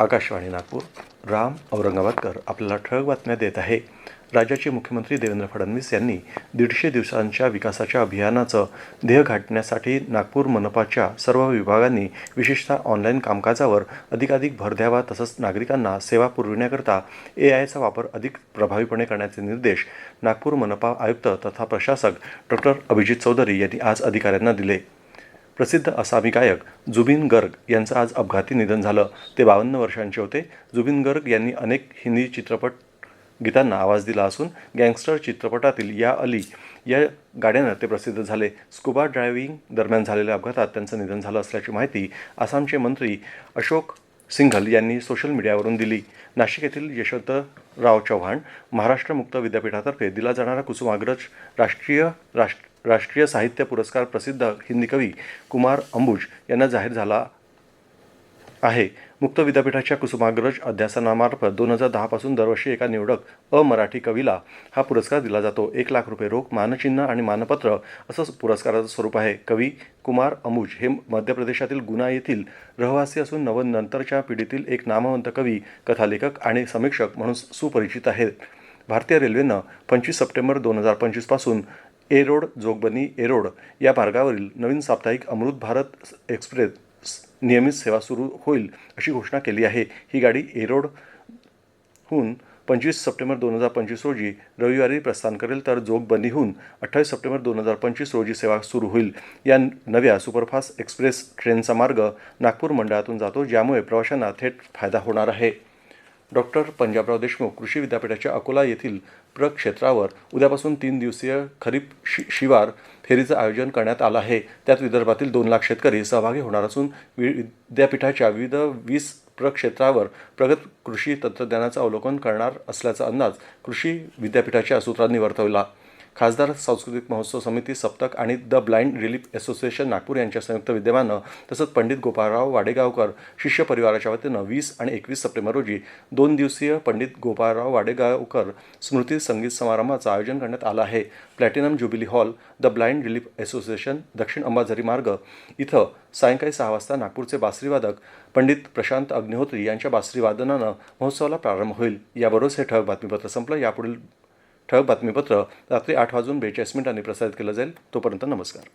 आकाशवाणी नागपूर. राम औरंगाबादकर आपल्याला ठळक बातम्या देत आहे. राज्याचे मुख्यमंत्री देवेंद्र फडणवीस यांनी दीडशे दिवसांच्या विकासाच्या अभियानाचं ध्येय गाठण्यासाठी नागपूर मनपाच्या सर्व विभागांनी विशेषतः ऑनलाईन कामकाजावर अधिकाधिक भर द्यावा तसंच नागरिकांना सेवा पुरविण्याकरता ए आयचा वापर अधिक प्रभावीपणे करण्याचे निर्देश नागपूर मनपा आयुक्त तथा प्रशासक डॉक्टर अभिजित चौधरी यांनी आज अधिकाऱ्यांना दिले. प्रसिद्ध आसामी गायक जुबिन गर्ग यांचं आज अपघाती निधन झालं. ते बावन्न वर्षांचे होते. जुबिन गर्ग यांनी अनेक हिंदी चित्रपट गीतांना आवाज दिला असून गँगस्टर चित्रपटातील या अली या गाड्यानं ते प्रसिद्ध झाले. स्कुबा ड्रायव्हिंग दरम्यान झालेल्या अपघातात त्यांचं निधन झालं असल्याची माहिती आसामचे मंत्री अशोक सिंघल यांनी सोशल मीडियावरून दिली. नाशिक येथील यशवंतराव चव्हाण महाराष्ट्र मुक्त विद्यापीठातर्फे दिला जाणारा कुसुमाग्रज राष्ट्रीय राष्ट्र राष्ट्रीय साहित्य पुरस्कार प्रसिद्ध हिंदी कवी कुमार अंबुज यांना जाहीर झाला आहे. मुक्त विद्यापीठाच्या कुसुमाग्रज अध्यासनामार्फत दोन हजार दहापासून दरवर्षी एका निवडक अमराठी कवीला हा पुरस्कार दिला जातो. एक लाख रुपये रोख मानचिन्ह आणि मानपत्र असं पुरस्काराचं स्वरूप आहे. कवी कुमार अमुज हे मध्य प्रदेशातील गुना येथील रहिवासी असून नवनंतरच्या पिढीतील एक नामवंत कवी कथालेखक आणि समीक्षक म्हणून सुपरिचित आहेत. भारतीय रेल्वेनं पंचवीस सप्टेंबर दोन हजार पंचवीसपासून एरोड जोगबनी एरोड या मार्गावरील नवीन साप्ताहिक अमृत भारत एक्सप्रेस नियमित सेवा सुरू होईल अशी घोषणा केली आहे. ही गाडी एरोडहून पंचवीस सप्टेंबर दोन हजार पंचवीस रोजी रविवारी प्रस्थान करेल तर जोगबंदीहून अठ्ठावीस सप्टेंबर दोन हजार पंचवीस रोजी सेवा सुरू होईल. या नव्या सुपरफास्ट एक्सप्रेस ट्रेनचा मार्ग नागपूर मंडळातून जातो ज्यामुळे प्रवाशांना थेट फायदा होणार आहे. डॉक्टर पंजाबराव देशमुख कृषी विद्यापीठाच्या अकोला येथील प्रक्षेत्रावर उद्यापासून तीन दिवसीय खरीप शि शिवार फेरीचं आयोजन करण्यात आलं आहे. त्यात विदर्भातील दोन लाख शेतकरी सहभागी होणार असून वि विद्यापीठाच्या विविध वीस प्रक्षेत्रावर प्रगत कृषी तंत्रज्ञानाचं अवलोकन करणार असल्याचा अंदाज कृषी विद्यापीठाच्या सूत्रांनी वर्तवला. खासदार सांस्कृतिक महोत्सव समिती सप्तक आणि the blind relief association Nagpur यांच्या संयुक्त विद्यमानं तसंच पंडित गोपाळराव वाडेगावकर शिष्य परिवाराच्या वतीनं वीस आणि एकवीस सप्टेंबर रोजी दोन दिवसीय पंडित गोपाळराव वाडेगावकर स्मृती संगीत समारंभाचं आयोजन करण्यात आलं आहे. Platinum jubilee hall the blind relief association दक्षिण अंबाझरी मार्ग इथं सायंकाळी सहा वाजता नागपूरचे बासरीवादक पंडित प्रशांत अग्निहोत्री यांच्या बासरीवादनानं महोत्सवाला प्रारंभ होईल. याबरोबरच हे ठळक बातमीपत्र संपलं. यापुढील ठळक बातमीपत्र रात्री आठ वाजून बेचाळीस मिनिटांनी प्रसारित केलं जाईल. तोपर्यंत नमस्कार.